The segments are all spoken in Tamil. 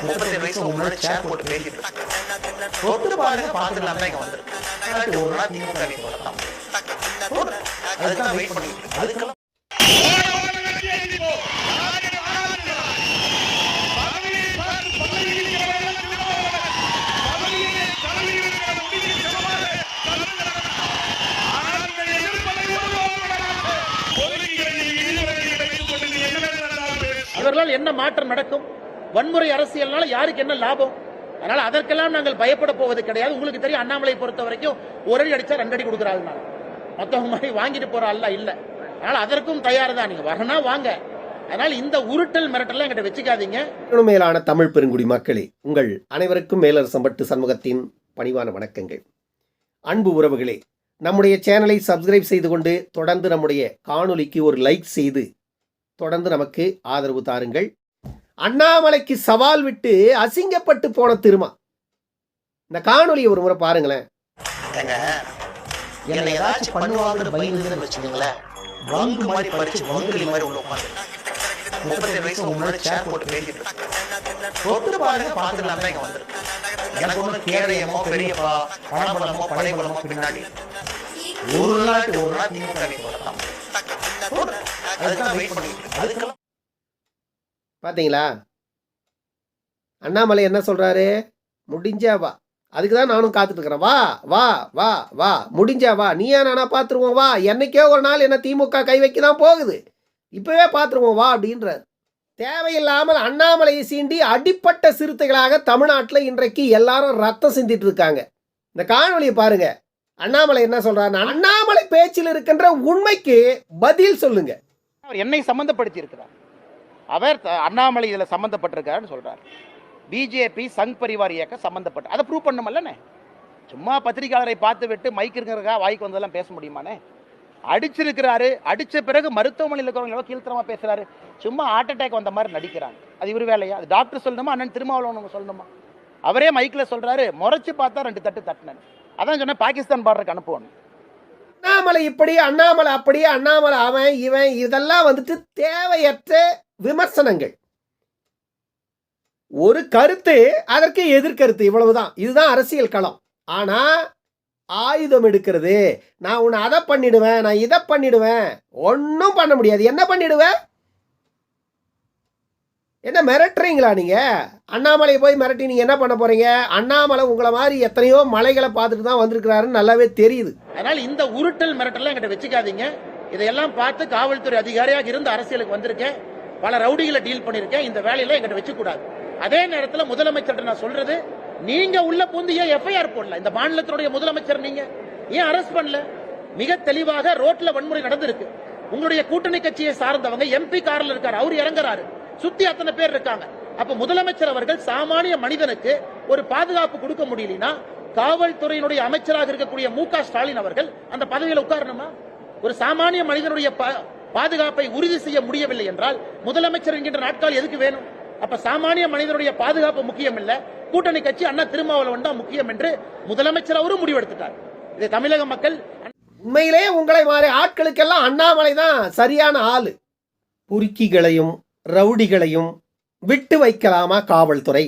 முப்பத்தேழு வயசுல உங்க முன்னாடி சேர் போட்டு பேசிட்டு இருக்கேன் தொட்டு பாருங்க பாத்துக்கலாம் தான் இங்க வந்திருக்கேன் ஒரு நாள் திமுக வை தொடலாம் அதுக்கு வெயிட் பண்ணிட்டு இருக்கேன் அதுக்கெல்லாம் இவர்களால் என்ன மாற்றம் நடக்கும்? வன்முறை அரசியல்னால யாருக்கு என்ன லாபம்? அதனால அதற்கெல்லாம் நாங்கள் பயப்பட போவது கிடையாது. உங்களுக்கு தெரியும் அண்ணாமலை பொறுத்த வரைக்கும் ஒரு அடி அடிச்சா ரெண்டு அடி கொடுக்குறாள் நான் மத்தவங்க மாதிரி வாங்கிட்டு போற ஆள்லாம் இல்ல. அதனால அதற்கும் தயார் தான் நீங்க வரனா வாங்க. அதனால இந்த உருட்டல் மிரட்டல் எங்கிட்ட வச்சுக்காதீங்க. மேலான தமிழ் பெருங்குடி மக்களே உங்கள் அனைவருக்கும் மேலர் சம்பட்டு சண்முகத்தின் பணிவான வணக்கங்கள். அன்பு உறவுகளே நம்முடைய சேனலை சப்ஸ்கிரைப் செய்து கொண்டு தொடர்ந்து நம்முடைய காணொலிக்கு ஒரு லைக் செய்து தொடர்ந்து நமக்கு ஆதரவு தாருங்கள். அண்ணாமலைக்கு சவால் விட்டு அசிங்கப்பட்டு போன திருமா. இந்த காணொலியை ஒரு முறை பாருங்களேன். என்னை ஏதாச்சும் பண்ணுவாங்கன்னு பயந்துன்னு வச்சுக்கோங்களேன். வங்கு மாதிரி படிச்சு வங்குலி மாதிரி உள்ள உட்காந்து முப்பத்தேழு முன்னாடி சேர் போட்டு பேசிட்டு தொட்டு பாருங்க தான் வந்திருக்கேன். எனக்கு கேடயமோ பெரியப்பா பணபலமோ படைபலமோ பின்னாடி ஒரு நாட்டு ஒரு நாள் திமுக வை வெயிட் பண்ணிட்டு அதுக்கெல்லாம் பார்த்தீங்களா அண்ணாமலை என்ன சொல்கிறாரு முடிஞ்சா வா. அதுக்கு தான் நானும் காத்துட்டு இருக்கிறேன் வா வா வா வா. முடிஞ்சா வா. நீ ஏன் நானா பார்த்துருவோம் வா. என்னைக்கோ ஒரு நாள் என்ன திமுக கை வைக்க தான் போகுது. இப்போவே பார்த்துருவோம் வா அப்படின்றார். தேவையில்லாமல் அண்ணாமலையை சீண்டி அடிப்பட்ட சிறுத்தைகளாக தமிழ்நாட்டில் இன்றைக்கு எல்லாரும் ரத்தம் சிந்திட்டு இருக்காங்க இந்த காணொலியை பாருங்க. அண்ணாமலை என்ன சொல்றாரு? அண்ணாமலை பேச்சில் இருக்கின்ற உண்மைக்கு பதில் சொல்லுங்க. அவர் என்னை சம்மந்தப்படுத்தி இருக்கிறார் அவர் அண்ணாமலை இதில் சம்மந்தப்பட்டிருக்காருன்னு சொல்கிறார் பிஜேபி சங் பரிவார் இயக்கம் சம்மந்தப்பட்ட அதை ப்ரூவ் பண்ணுமல்லண்ணே சும்மா பத்திரிகையாளரை பார்த்து விட்டு மைக் இருக்கிறக்கா வாய்க்கு வந்ததெல்லாம் பேச முடியுமாண்ணே? அடிச்சிருக்கிறாரு அடித்த பிறகு மருத்துவமனையில் இருக்கிறவங்க எவ்வளோ கீழ்த்தரமா பேசுறாரு? சும்மா ஹார்ட் அட்டாக் வந்த மாதிரி நடிக்கிறாங்க. அது இவர் வேலையா? அது டாக்டர் சொல்லணுமா? அண்ணன் திருமாவளவன் சொல்லணுமா? அவரே மைக்கில் சொல்கிறாரு முறைச்சு பார்த்தா ரெண்டு தட்டு தட்டினேன். அதான் சொன்னேன் பாகிஸ்தான் பார்டருக்கு அனுப்புவோம். அண்ணாமலை இப்படி அண்ணாமலை அப்படி அண்ணாமலை அவன் இவன் இதெல்லாம் வந்துட்டு தேவையற்ற விமர்சனங்கள். ஒரு கருத்து அதற்கு எதிர்கருத்து இவ்வளவுதான். இதுதான் அரசியல் களம். ஆனா ஆயுதம் எடுக்கிறது. நான் உன்னை அதை பண்ணிடுவேன் நான் இதை பண்ணிடுவேன். ஒன்றும் பண்ண முடியாது. என்ன பண்ணிடுவேன் என்ன மிரட்டுறீங்களா நீங்க? அண்ணாமலையை போய் மிரட்டி நீங்க என்ன பண்ண போறீங்க? அண்ணாமலை உங்களை மாதிரி எத்தனையோ மலைகளை பார்த்துட்டு தான் வந்திருக்கிறாருன்னு நல்லாவே தெரியுது. அதனால இந்த உருட்டல் மிரட்டல்லாம் என்கிட்ட வச்சுக்காதீங்க. இதையெல்லாம் பார்த்து காவல்துறை அதிகாரியாக இருந்து அரசியலுக்கு வந்திருக்கேன். பல ரவுடிகளை டீல் பண்ணிருக்கேன் இந்த வேலையில எங்கிட்ட வச்சுக்கூடாது. அதே நேரத்தில் முதலமைச்சர்கிட்ட நான் சொல்றது நீங்க உள்ள பூந்து ஏன் எஃப்ஐஆர் போடல? இந்த மாநிலத்தினுடைய முதலமைச்சர் நீங்க. ஏன் அரெஸ்ட் பண்ணல? மிக தெளிவாக ரோட்ல வன்முறை நடந்திருக்கு. உங்களுடைய கூட்டணி கட்சியை சார்ந்தவங்க எம்பி கார்ல இருக்காரு அவர் இறங்குறாரு. சுத்தி அத்தனை பேர் இருக்காங்க. அப்ப முதலமைச்சர் அவர்கள் சாமானிய மனிதனுக்கு ஒரு பாதுகாப்பு கொடுக்க முடியலனா காவல்துறையினுடைய அமைச்சராக இருக்கக்கூடிய மு ஸ்டாலின் அவர்கள் அந்த பதவியில் உட்காரணுமா? ஒரு சாமானிய மனிதனுடைய பாதுகாப்பை உறுதி செய்ய முடியவில்லை என்றால் முதலமைச்சர் என்கின்ற நாட்கால் எதுக்கு வேணும்? அப்ப சாமானிய மனிதனுடைய பாதுகாப்பு முக்கியம் இல்ல கூட்டணி கட்சி அண்ணா திருமாவளவன் தான் முக்கியம் என்று முதலமைச்சர் அவரும் முடிவெடுத்துட்டார். இதை தமிழக மக்கள் உண்மையிலே உங்களை மாதிரி ஆட்களுக்கெல்லாம் அண்ணாமலை தான் சரியான ஆளு. புரிக்கிகளையும் ரவுடிகளையும் விட்டு வைக்கலாமா காவல்துறை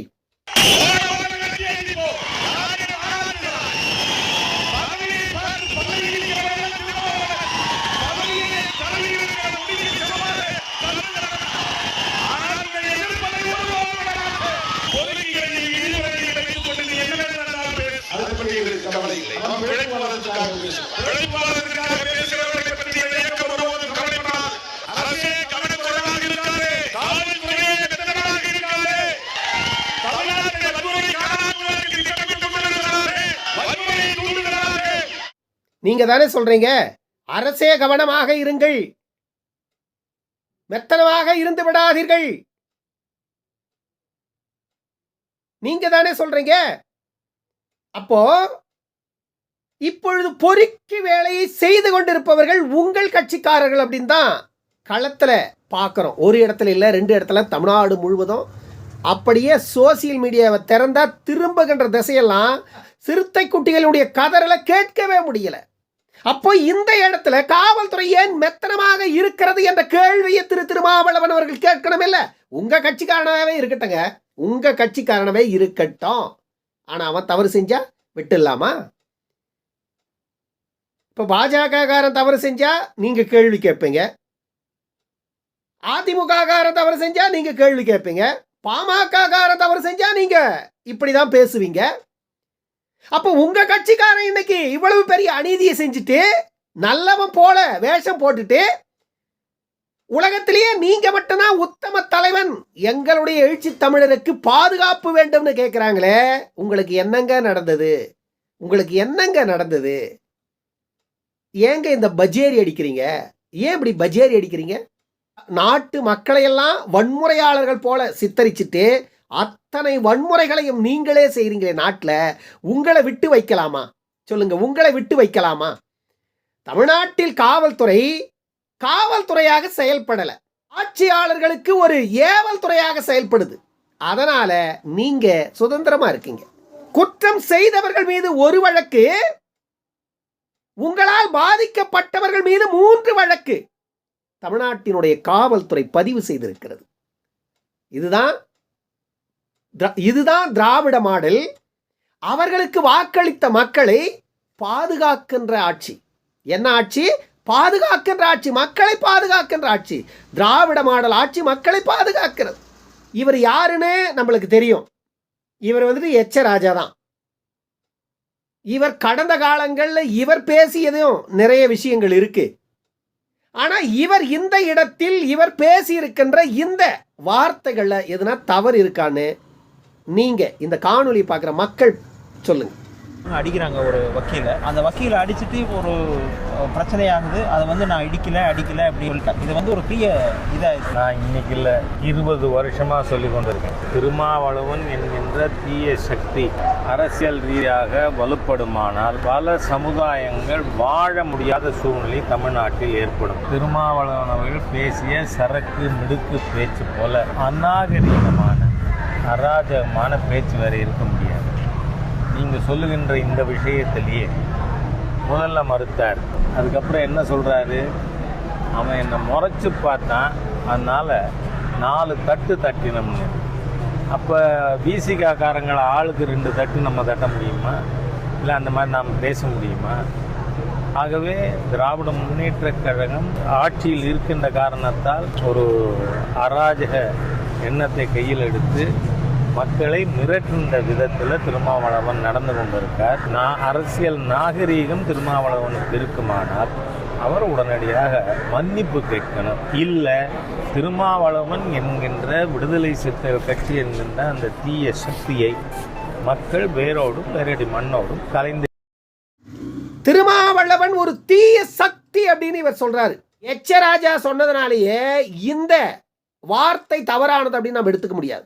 அதை பற்றி எங்களுக்கு கவலை இல்லை நாம் பிழைப்பாளருக்காக பேசுகிறோம் பிழைப்பாளருக்காக பேசுகிறவர்களை பற்றி இயக்கம் ஒருபோதும் கவலைப்படாது அரசே கவனக்குறைவாக இருக்காது காவல்துறையே மெத்தனமாக இருக்காது தமிழ்நாட்டில் வன்முறை காணாமல் திட்டமிட்டுக் கொண்டிருக்கிறார்கள் வன்முறையை தூண்டுகிறார்கள் நீங்க தானே சொல்றீங்க? அரசே கவனமாக இருங்கள். மெத்தனமாக இருந்து விடாதீர்கள். நீங்க தானே சொல்றீங்க? அப்போ இப்பொழுது பொறுக்கி வேலையை செய்து கொண்டிருப்பவர்கள் உங்கள் கட்சிக்காரர்கள் அப்படின்னு தான் களத்தில் பார்க்குறோம் ஒரு இடத்துல இல்லை ரெண்டு இடத்துல தமிழ்நாடு முழுவதும். அப்படியே சோசியல் மீடியாவை திறந்தால் திரும்புகின்ற திசையெல்லாம் சிறுத்தை குட்டிகளுடைய கதறலை கேட்கவே முடியலை. அப்போ இந்த இடத்துல காவல்துறை ஏன் மெத்தனமாக இருக்கிறது என்ற கேள்வியை திரு திருமாவளவன் அவர்கள் கேட்கணும் இல்ல? உங்க கட்சிக்காரனவே இருக்கட்டுங்க. உங்க கட்சிக்காரனவே இருக்கட்டும். ஆனா அவன் தவறு செஞ்சா விட்டுடலாமா? இப்ப பாஜககாரன் தவறு செஞ்சா நீங்க கேள்வி கேட்பீங்க. அதிமுககாரை தவறு செஞ்சா நீங்க கேள்வி கேட்பீங்க. பாமக தவறு செஞ்சா நீங்க இப்படிதான் பேசுவீங்க. அப்போ உங்கள் கட்சிக்காரன் இன்னைக்கு இவ்வளவு பெரிய அநீதியை செஞ்சுட்டு நல்லவன் போல வேஷம் போட்டுட்டு உலகத்திலேயே நீங்க மட்டும்தான் உத்தம தலைவன் எங்களுடைய எழுச்சி தமிழருக்கு பாதுகாப்பு வேண்டும்னு கேட்குறாங்களே உங்களுக்கு என்னங்க நடந்தது? உங்களுக்கு என்னங்க நடந்தது? ஏங்க இந்த பஜேரி அடிக்கிறீங்க? ஏன் இப்படி பஜேரி அடிக்கிறீங்க? நாட்டு மக்களையெல்லாம் வன்முறையாளர்கள் போல சித்தரிச்சுட்டு அத்தனை வன்முறைகளையும் நீங்களே செய்கிறீங்களே நாட்டில் உங்களை விட்டு வைக்கலாமா? சொல்லுங்க உங்களை விட்டு வைக்கலாமா? தமிழ்நாட்டில் காவல்துறை காவல்துறையாக செயல்படல. ஆட்சியாளர்களுக்கு ஒரு ஏவல் துறையாக செயல்படுது. அதனால நீங்க சுதந்திரமா இருக்கீங்க. குற்றம் செய்தவர்கள் மீது ஒரு வழக்கு உங்களால் பாதிக்கப்பட்டவர்கள் மீது மூன்று வழக்கு தமிழ்நாட்டினுடைய காவல்துறை பதிவு செய்திருக்கிறது. இதுதான் இதுதான் திராவிட மாடல். அவர்களுக்கு வாக்களித்த மக்களை பாதுகாக்கின்ற ஆட்சி. என்ன ஆட்சி? பாதுகாக்கின்ற ஆட்சி. மக்களை பாதுகாக்கின்ற ஆட்சி. திராவிட மாடல் ஆட்சி மக்களை பாதுகாக்கிறது. இவர் யாருன்னு நம்மளுக்கு தெரியும். இவர் வந்துட்டு எச்ச ராஜா தான். இவர் கடந்த காலங்களில் இவர் பேசியதும் நிறைய விஷயங்கள் இருக்கு. ஆனால் இவர் இந்த இடத்தில் இவர் பேசியிருக்கின்ற இந்த வார்த்தைகளில் எதுனா தவறு இருக்கான்னு நீங்க இந்த காணொளி பார்க்குற மக்கள் சொல்லுங்க. அடிக்கிறாங்க ஒரு வக்கீலை. அந்த வக்கீலை அடிச்சுட்டு ஒரு பிரச்சனையாகுது. அதை வந்து நான் இடிக்கல அடிக்கல அப்படி சொல்லிட்டேன். இது வந்து ஒரு பெரிய இதாக நான் இன்னைக்கு இல்லை. இருபது வருஷமா சொல்லி கொண்டிருக்கேன். திருமாவளவன் என்கின்ற தீய சக்தி அரசியல் ரீதியாக வலுப்படுமானால் பல சமுதாயங்கள் வாழ முடியாத சூழ்நிலை தமிழ்நாட்டில் ஏற்படும். திருமாவளவன் அவர்கள் பேசிய சரக்கு மிடுக்கு பேச்சு போல அநாகரீகமான அராஜகமான பேச்சு வேறு இருக்க முடியாது. நீங்கள் சொல்லுகின்ற இந்த விஷயத்திலேயே முதல்ல மறுத்தார். அதுக்கப்புறம் என்ன சொல்கிறாரு அவன் என்னை முறைச்சி பார்த்தான். அதனால் நாலு தட்டு தட்டினோம்னு. அப்போ பிசிகாக்காரங்களை ஆளுக்கு ரெண்டு தட்டு நம்ம தட்ட முடியுமா? இல்லை அந்த மாதிரி நாம் பேச முடியுமா? ஆகவே திராவிட முன்னேற்றக் கழகம் ஆட்சியில் இருக்கின்ற காரணத்தால் ஒரு அராஜக எண்ணத்தை கையில் எடுத்து மக்களை மிரட்டுகின்ற விதத்தில் திருமாவளவன் நடந்து கொண்டிருக்கார். நான் அரசியல் நாகரீகம் திருமாவளவனுக்கு இருக்குமானால் அவர் உடனடியாக மன்னிப்பு கேட்கணும். இல்லை திருமாவளவன் என்கின்ற விடுதலை சிறுத்தைகள் கட்சி என்கின்ற அந்த தீய சக்தியை மக்கள் வேரோடும் வேரடி மண்ணோடும் கலைந்து திருமாவளவன் ஒரு தீய சக்தி அப்படின்னு இவர் சொல்றாரு. எச்சராஜா சொன்னதுனாலேயே இந்த வார்த்தை தவறானது அப்படின்னு நம்ம எடுத்துக்க முடியாது.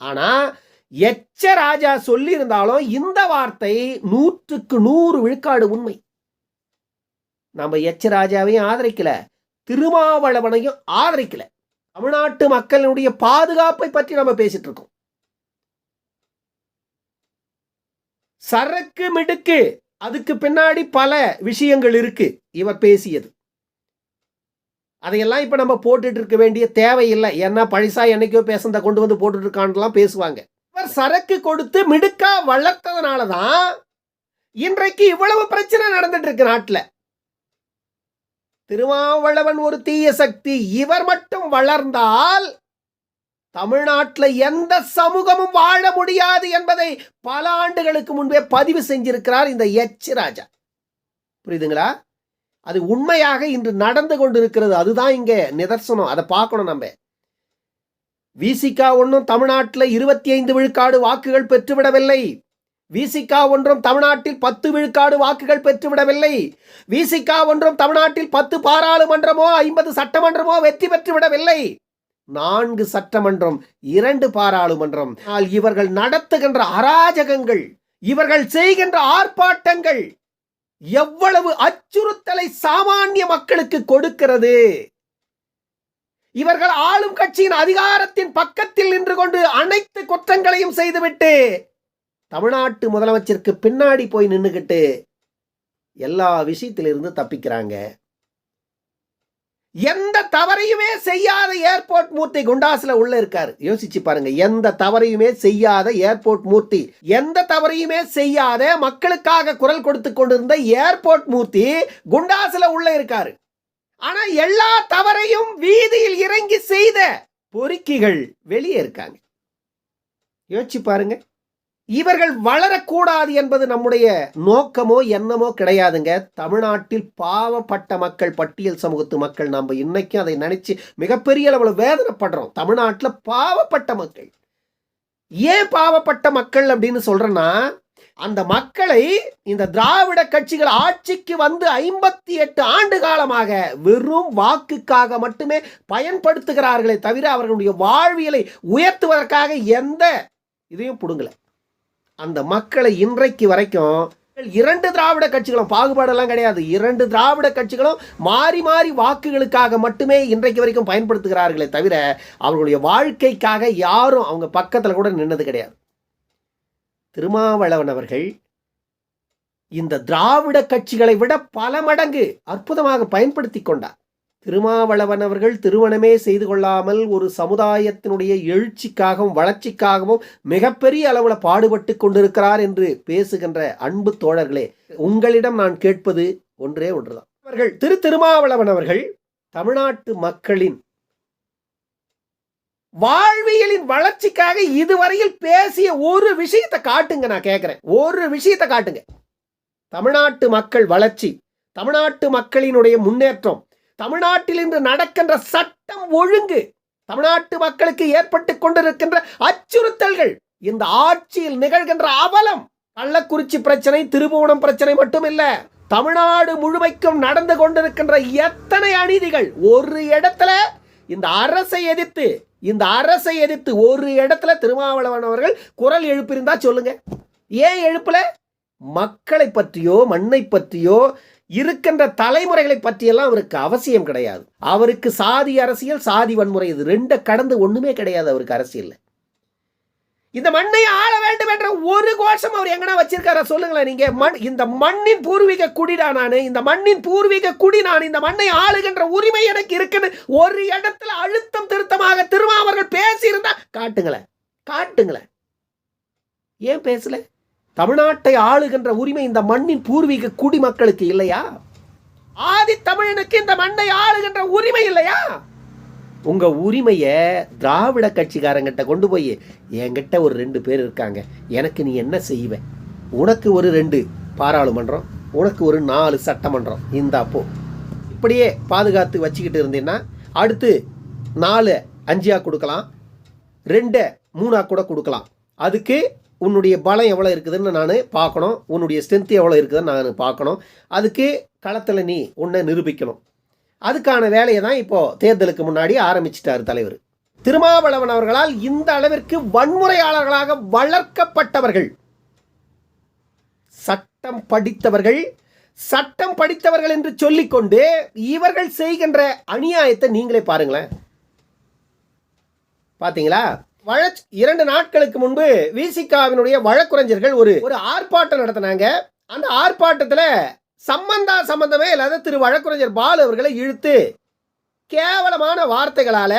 ஆனால் எச்ச ராஜா சொல்லியிருந்தாலும் இந்த வார்த்தை நூற்றுக்கு நூறு விழுக்காடு உண்மை. நம்ம எச்ச ராஜாவையும் ஆதரிக்கல திருமாவளவனையும் ஆதரிக்கல. தமிழ்நாட்டு மக்களுடைய பாதுகாப்பை பற்றி நம்ம பேசிட்டு இருக்கோம் சரக்கு மிடுக்கு அதுக்கு பின்னாடி பல விஷயங்கள் இருக்கு இவர் பேசியது. அதையெல்லாம் இப்போ நம்ம போட்டுட்டு இருக்க வேண்டிய தேவையில்லை. ஏன்னா பழிசா என்னைக்கோ பேசுனதை கொண்டு வந்து போட்டுட்டு இருக்கான்லாம் பேசுவாங்க. இவர் சரக்கு கொடுத்து மிடுக்கா வளர்த்ததுனால தான் இன்றைக்கு இவ்வளவு பிரச்சனை நடந்துட்டு இருக்கு நாட்டில். திருமாவளவன் ஒரு தீய சக்தி. இவர் மட்டும் வளர்ந்தால் தமிழ்நாட்டில் எந்த சமூகமும் வாழ முடியாது என்பதை பல ஆண்டுகளுக்கு முன்பே பதிவு செஞ்சிருக்கிறார் இந்த எச் ராஜா. புரியுதுங்களா? அது உண்மையாக இன்று நடந்து கொண்டிருக்கிறது. அதுதான் இங்கே நிதர்சனம். அதை பார்க்கணும் நம்ம. விசிகா ஒன்றும் தமிழ்நாட்டில் இருபத்தி ஐந்து விழுக்காடு வாக்குகள் பெற்றுவிடவில்லை. விசிகா ஒன்றும் தமிழ்நாட்டில் பத்து விழுக்காடு வாக்குகள் பெற்றுவிடவில்லை. விசிகா ஒன்றும் தமிழ்நாட்டில் பத்து பாராளுமன்றமோ ஐம்பது சட்டமன்றமோ வெற்றி பெற்றுவிடவில்லை. நான்கு சட்டமன்றம் இரண்டு பாராளுமன்றம். இவர்கள் நடத்துகின்ற அராஜகங்கள் இவர்கள் செய்கின்ற ஆர்ப்பாட்டங்கள் எவ்வளவு அச்சுறுத்தலை சாமானிய மக்களுக்கு கொடுக்கிறது? இவர்கள் ஆளும் கட்சியின் அதிகாரத்தின் பக்கத்தில் நின்று கொண்டு அனைத்து குற்றங்களையும் செய்துவிட்டு தமிழ்நாட்டு முதலமைச்சருக்கு பின்னாடி போய் நின்றுக்கிட்டு எல்லா விஷயத்திலிருந்து தப்பிக்கிறாங்க. எந்த தவறையுமே செய்யாத ஏர்போர்ட் மூர்த்தி குண்டாஸ்ல உள்ள இருக்காரு. யோசிச்சு பாருங்க எந்த தவறையுமே செய்யாத ஏர்போர்ட் மூர்த்தி எந்த தவறையுமே செய்யாத மக்களுக்காக குரல் கொடுத்து கொண்டிருந்த ஏர்போர்ட் மூர்த்தி குண்டாஸ்ல உள்ள இருக்காரு. ஆனா எல்லா தவறையும் வீதியில் இறங்கி செய்த பொறுக்கிகள் வெளியே இருக்காங்க. யோசிச்சு பாருங்க இவர்கள் வளரக்கூடாது என்பது நம்முடைய நோக்கமோ எண்ணமோ கிடையாதுங்க. தமிழ்நாட்டில் பாவப்பட்ட மக்கள் பட்டியல் சமூகத்து மக்கள் நம்ம இன்னைக்கும் அதை நினைச்சு மிகப்பெரிய அளவில் வேதனைப்படுறோம். தமிழ்நாட்டில் பாவப்பட்ட மக்கள். ஏன் பாவப்பட்ட மக்கள் அப்படின்னு சொல்றேன்னா அந்த மக்களை இந்த திராவிட கட்சிகள் ஆட்சிக்கு வந்து ஐம்பத்தி எட்டு ஆண்டு காலமாக வெறும் வாக்குக்காக மட்டுமே பயன்படுத்துகிறார்களே தவிர அவர்களுடைய வாழ்வியலை உயர்த்துவதற்காக எந்த இதையும் பிடுங்கலை. அந்த மக்களை இன்றைக்கு வரைக்கும் இரண்டு திராவிட கட்சிகளும் பாகுபாடெல்லாம் கிடையாது. இரண்டு திராவிட கட்சிகளும் மாறி மாறி வாக்குகளுக்காக மட்டுமே இன்றைக்கு வரைக்கும் பயன்படுத்துகிறார்களே தவிர அவர்களுடைய வாழ்க்கைக்காக யாரும் அவங்க பக்கத்தில் கூட நின்னது கிடையாது. திருமாவளவன் அவர்கள் இந்த திராவிட கட்சிகளை விட பல மடங்கு அற்புதமாக பயன்படுத்தி கொண்டார். திருமாவளவன் அவர்கள் திருமணமே செய்து கொள்ளாமல் ஒரு சமுதாயத்தினுடைய எழுச்சிக்காகவும் வளர்ச்சிக்காகவும் மிகப்பெரிய அளவில் பாடுபட்டு கொண்டிருக்கிறார் என்று பேசுகின்ற அன்பு தோழர்களே உங்களிடம் நான் கேட்பது ஒன்றே ஒன்றுதான். அவர்கள் திரு திருமாவளவன் அவர்கள் தமிழ்நாட்டு மக்களின் வாழ்வியலின் வளர்ச்சிக்காக இதுவரையில் பேசிய ஒரு விஷயத்தை காட்டுங்க நான் கேட்கிறேன் ஒரு விஷயத்தை காட்டுங்க. தமிழ்நாட்டு மக்கள் வளர்ச்சி தமிழ்நாட்டு மக்களினுடைய முன்னேற்றம் தமிழ்நாட்டில் இன்று நடக்கின்ற சட்டம் ஒழுங்கு தமிழ்நாட்டு மக்களுக்கு ஏற்பட்டு கொண்டிருக்கின்ற அச்சுறுத்தல்கள் இந்த ஆட்சியில் நிகழ்கின்ற அவலம் கள்ளக்குறிச்சி பிரச்சனை திருபுவனம் பிரச்சனை மட்டுமில்ல தமிழ்நாடு முழுமைக்கும் நடந்து கொண்டிருக்கின்ற எத்தனை அநீதிகள் ஒரு இடத்துல இந்த அரசை எதிர்த்து இந்த அரசை எதிர்த்து ஒரு இடத்துல திருமாவளவன் அவர்கள் குரல் எழுப்பியிருந்தா சொல்லுங்க. ஏன் எழுப்பல? மக்களை பற்றியோ மண்ணை பற்றியோ இருக்கின்ற தலைமுறைகளை பற்றியெல்லாம் அவருக்கு அவசியம் கிடையாது. அவருக்கு சாதி அரசியல் சாதி வன்முறை இது ரெண்டை கடந்து ஒண்ணுமே கிடையாது அவருக்கு அரசியல் இந்த மண்ணை ஆள வேண்டும் என்ற ஒரு கோஷம் அவர் எங்கன்னா வச்சிருக்காரா சொல்லுங்களேன் நீங்க. மண் இந்த மண்ணின் பூர்வீக குடிடா நான். இந்த மண்ணின் பூர்வீக குடி நான். இந்த மண்ணை ஆளுகின்ற உரிமை எனக்கு இருக்குன்னு ஒரு இடத்துல அழுத்தம் திருத்தமாக திருமாவர்கள் பேசியிருந்தா காட்டுங்களேன் காட்டுங்களேன். ஏன் பேசல? தமிழ்நாட்டை ஆளுகின்ற உரிமை இந்த மண்ணின் பூர்வீக குடிமக்களுக்கு இல்லையா? ஆதி தமிழனுக்கு இந்த மண்ணை ஆளுகின்ற உரிமை இல்லையா? உங்க உரிமையை திராவிட கட்சிக்காரங்கிட்ட கொண்டு போய் என்கிட்ட ஒரு ரெண்டு பேர் இருக்காங்க. எனக்கு நீ என்ன செய்வ? உனக்கு ஒரு ரெண்டு பாராளுமன்றம் உனக்கு ஒரு நாலு சட்டமன்றம். இந்தாப்போ இப்படியே பாதுகாத்து வச்சுக்கிட்டு இருந்தீங்கன்னா அடுத்து நாலு அஞ்சியா கொடுக்கலாம் ரெண்டை மூணா கூட கொடுக்கலாம். அதுக்கு உன்னுடைய பலம் எவ்வளோ இருக்குதுன்னு நான் பார்க்கணும். உன்னுடைய ஸ்ட்ரென்த் எவ்வளோ இருக்குதுன்னு நான் பார்க்கணும். அதுக்கு களத்தில் நீ உன்னை நிரூபிக்கணும். அதுக்கான வேலையை தான் இப்போது தேர்தலுக்கு முன்னாடி ஆரம்பிச்சிட்டார் தலைவர். திருமாவளவன் அவர்களால் இந்த அளவிற்கு வன்முறையாளர்களாக வளர்க்கப்பட்டவர்கள். சட்டம் படித்தவர்கள். சட்டம் படித்தவர்கள் என்று சொல்லிக்கொண்டு இவர்கள் செய்கின்ற அநியாயத்தை நீங்களே பாருங்களேன். பார்த்தீங்களா வழக் இரண்டு நாட்களுக்கு முன்பு விசிகாவினுடைய வழக்குரைஞர்கள் ஒரு ஒரு ஆர்ப்பாட்டம் நடத்தினாங்க. அந்த ஆர்ப்பாட்டத்தில் சம்பந்தா சம்பந்தமே இல்லாத திரு வழக்குரைஞர் பாலு அவர்களை இழுத்து கேவலமான வார்த்தைகளால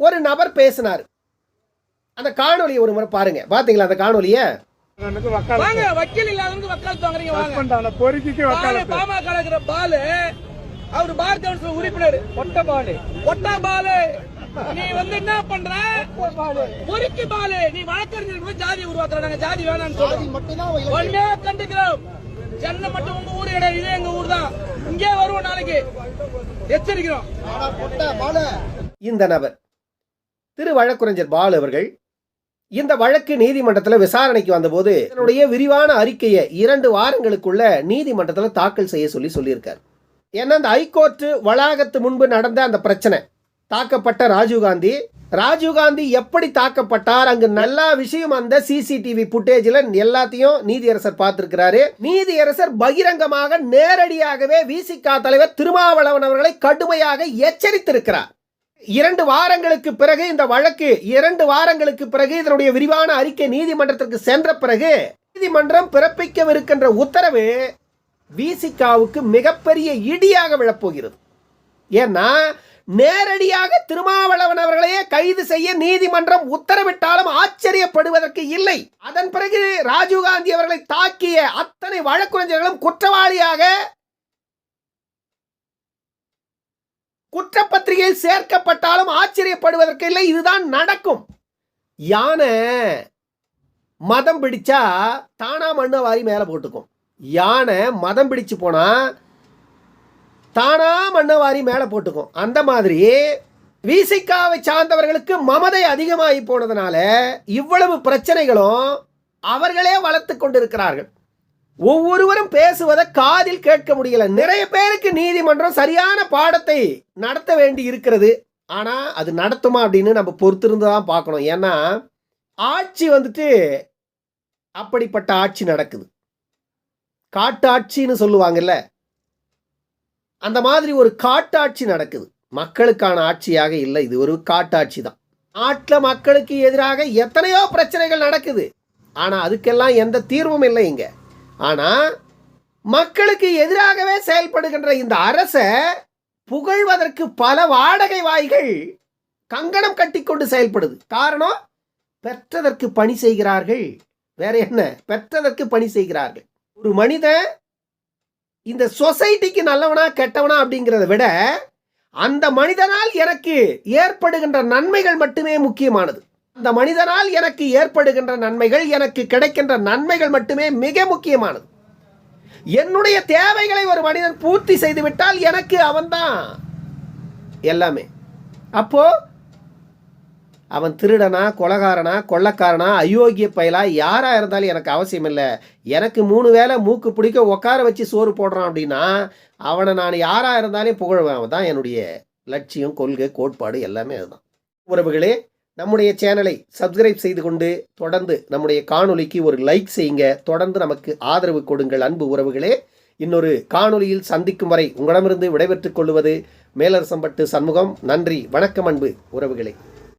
ஒரு நபர் பேசினார். அந்த காணொலியை ஒரு முறை பாருங்க. பாத்தீங்களா அந்த காணொலியை? வாங்க வக்கீல் இல்லாதவங்க வக்காலத்து வாங்குறீங்க வாங்க. பாலு பாமக இருக்கிற பாலு அவர் பாரதிய உறுப்பினர் ஒட்ட பாலு ஒட்ட பாலு நீ வந்து என்ன பண்ற? பொறுக்கி பாலு. நீ வழக்கறிஞர்கள் ஜாதி உருவாக்குற. நாங்க ஜாதி வேணாம்னு சொல்றோம். ஒன்னே கண்டுக்கிறோம். சென்னை மட்டும் உங்க ஊரு கிடையாது இதே எங்க ஊர் தான். இங்கே வருவோம் நாளைக்கு. எச்சரிக்கிறோம். இந்த நபர் திரு வழக்குரைஞர் பாலு அவர்கள் இந்த வழக்கு நீதிமன்றத்தில் விசாரணைக்கு வந்தபோது இதனுடைய விரிவான அறிக்கையை இரண்டு வாரங்களுக்குள்ள நீதிமன்றத்தில் தாக்கல் செய்ய சொல்லி சொல்லியிருக்கார். ஏன்னா அந்த ஹைகோர்ட் வளாகத்து முன்பு நடந்த அந்த பிரச்சனை தாக்கப்பட்ட ராஜீவ்காந்தி ராஜீவ்காந்தி எப்படி தாக்கப்பட்டார்? அங்கு நல்லா விஷயம் அந்த சிசிடிவி புட்டேஜில் எல்லாத்தையும் நீதியரசர் பார்த்திருக்கிறாரு. நீதியரசர் பகிரங்கமாக நேரடியாகவே விசிகா தலைவர் திருமாவளவன் அவர்களை கடுமையாக எச்சரித்திருக்கிறார். இரண்டு வாரங்களுக்கு பிறகு இந்த வழக்கு இரண்டு வாரங்களுக்கு பிறகு இதனுடைய விரிவான அறிக்கை நீதிமன்றத்திற்கு சென்ற பிறகு நீதிமன்றம் பிறப்பிக்கவிருக்கின்ற உத்தரவு விசிகாவுக்கு மிகப்பெரிய இடியாக விழப்போகிறது. ஏன்னா நேரடியாக திருமாவளவன் அவர்களையே கைது செய்ய நீதிமன்றம் உத்தரவிட்டாலும் ஆச்சரியப்படுவதற்கு இல்லை. அதன் பிறகு ராஜீவ்காந்தி அவர்களை தாக்கிய அத்தனை வழக்குரைஞர்களும் குற்றவாளியாக குற்றப்பத்திரிகையில் சேர்க்கப்பட்டாலும் ஆச்சரியப்படுவதற்கு இல்லை. இதுதான் நடக்கும். யானை மதம் பிடிச்சா தானா மண்ணை வாரி மேலே போட்டுக்கும். யானை மதம் பிடிச்சு போனால் தானா மண்ணை வாரி மேலே போட்டுக்கும். அந்த மாதிரி விசிகாவை சார்ந்தவர்களுக்கு மமதை அதிகமாகி போனதுனால இவ்வளவு பிரச்சனைகளும் அவர்களே வளர்த்து கொண்டிருக்கிறார்கள். ஒவ்வொருவரும் பேசுவதை காதில் கேட்க முடியல. நிறைய பேருக்கு நீதிமன்றம் சரியான பாடத்தை நடத்த வேண்டி இருக்கிறது. ஆனால் அது நடத்துமா அப்படின்னு நம்ம பொறுத்திருந்து தான் பார்க்கணும். ஏன்னா ஆட்சி வந்துட்டு அப்படிப்பட்ட ஆட்சி நடக்குது. காட்டாட்சின்னு சொல்லுவாங்கல்ல அந்த மாதிரி ஒரு காட்டாட்சி நடக்குது. மக்களுக்கான ஆட்சியாக இல்லை இது ஒரு காட்டாட்சி தான். நாட்டில் மக்களுக்கு எதிராக எத்தனையோ பிரச்சனைகள் நடக்குது. ஆனால் அதுக்கெல்லாம் எந்த தீர்வும் இல்லை இங்கே. ஆனால் மக்களுக்கு எதிராகவே செயல்படுகின்ற இந்த அரசை புகழ்வதற்கு பல வாடகை வாய்கள் கங்கணம் கட்டிக்கொண்டு செயல்படுது. காரணம் பெற்றதற்கு பணி செய்கிறார்கள். வேற என்ன? பெற்றதற்கு பணி செய்கிறார்கள். ஒரு மனிதன் இந்த சொசைட்டிக்கு நல்லவனா கெட்டவனா அப்படிங்கிறத விட அந்த மனிதனால் எனக்கு ஏற்படுகின்ற நன்மைகள் மட்டுமே முக்கியமானது. அந்த மனிதனால் எனக்கு ஏற்படுகின்ற நன்மைகள் எனக்கு கிடைக்கின்ற நன்மைகள் மட்டுமே மிக முக்கியமானது. என்னுடைய தேவைகளை ஒரு மனிதன் பூர்த்தி செய்துவிட்டால் எனக்கு அவன்தான். எல்லாமே. அப்போது அவன் திருடனா கொலகாரனா கொள்ளக்காரனா அயோக்கிய பயலா யாராக இருந்தாலும் எனக்கு அவசியம் இல்லை. எனக்கு மூணு வேளை மூக்கு பிடிக்க உட்கார வச்சு சோறு போடுறான் அப்படின்னா அவனை நான் யாராக இருந்தாலும் புகழ்வேன். அவன் தான் என்னுடைய லட்சியம் கொள்கை கோட்பாடு எல்லாமே அதுதான். உறவுகளே நம்முடைய சேனலை சப்ஸ்கிரைப் செய்து கொண்டு தொடர்ந்து நம்முடைய காணொலிக்கு ஒரு லைக் செய்யுங்க. தொடர்ந்து நமக்கு ஆதரவு கொடுங்கள் அன்பு உறவுகளே. இன்னொரு காணொலியில் சந்திக்கும் வரை உங்களிடமிருந்து விடைபெற்றுக் கொள்வது மேலரசம்பட்டு சண்முகம். நன்றி வணக்கம் அன்பு உறவுகளே.